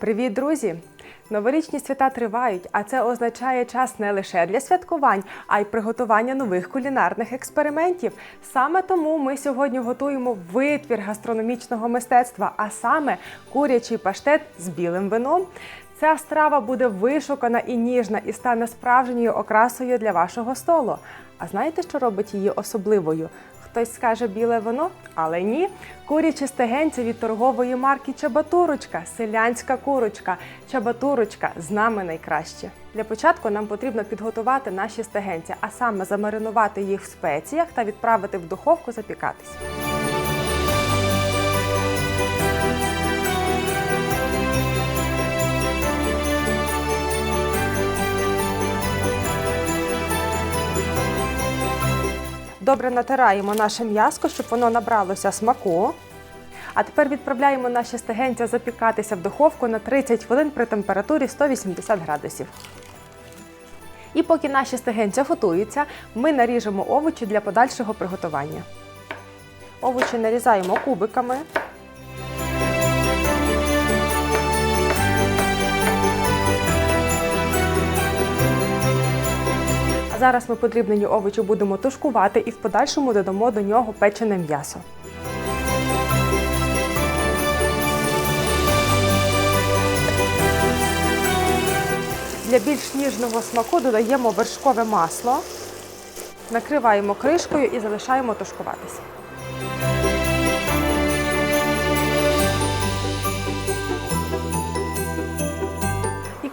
Привіт, друзі! Новорічні свята тривають, а це означає час не лише для святкувань, а й приготування нових кулінарних експериментів. Саме тому ми сьогодні готуємо витвір гастрономічного мистецтва, а саме курячий паштет з білим вином. Ця страва буде вишукана і ніжна і стане справжньою окрасою для вашого столу. А знаєте, що робить її особливою? Хтось скаже біле вино, але ні. Курячі стегенці від торгової марки Чабатурочка, селянська курочка. Чабатурочка з нами найкраще. Для початку нам потрібно підготувати наші стегенці, а саме замаринувати їх в спеціях та відправити в духовку запікатись. Добре натираємо наше м'яско, щоб воно набралося смаку. А тепер відправляємо наші стегенця запікатися в духовку на 30 хвилин при температурі 180 градусів. І поки наші стегенця готуються, ми наріжемо овочі для подальшого приготування. Овочі нарізаємо кубиками. Зараз ми подрібнені овочі будемо тушкувати і в подальшому додамо до нього печене м'ясо. Для більш ніжного смаку додаємо вершкове масло, накриваємо кришкою і залишаємо тушкуватися.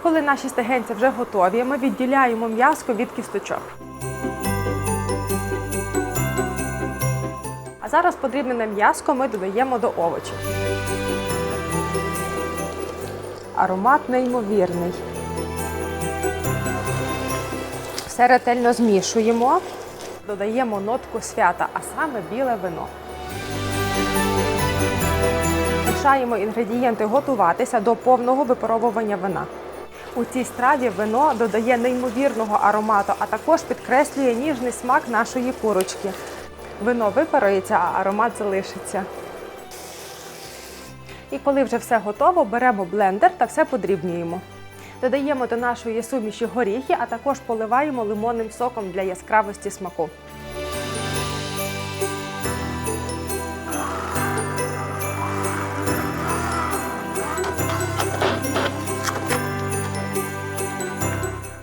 Коли наші стегенці вже готові, ми відділяємо м'яско від кісточок. А зараз подрібнене м'яско ми додаємо до овочів. Аромат неймовірний. Все ретельно змішуємо, додаємо нотку свята, а саме біле вино. Мішаємо інгредієнти готуватися до повного випаровування вина. У цій страві вино додає неймовірного аромату, а також підкреслює ніжний смак нашої курочки. Вино випарується, а аромат залишиться. І коли вже все готово, беремо блендер та все подрібнюємо. Додаємо до нашої суміші горіхи, а також поливаємо лимонним соком для яскравості смаку.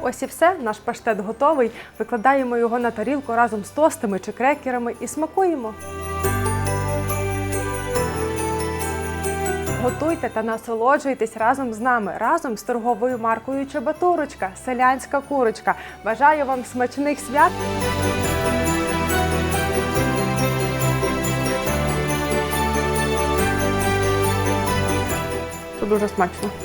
Ось і все, наш паштет готовий. Викладаємо його на тарілку разом з тостами чи крекерами і смакуємо. Готуйте та насолоджуйтесь разом з нами, разом з торговою маркою Чебатурочка, селянська курочка. Бажаю вам смачних свят! Це дуже смачно.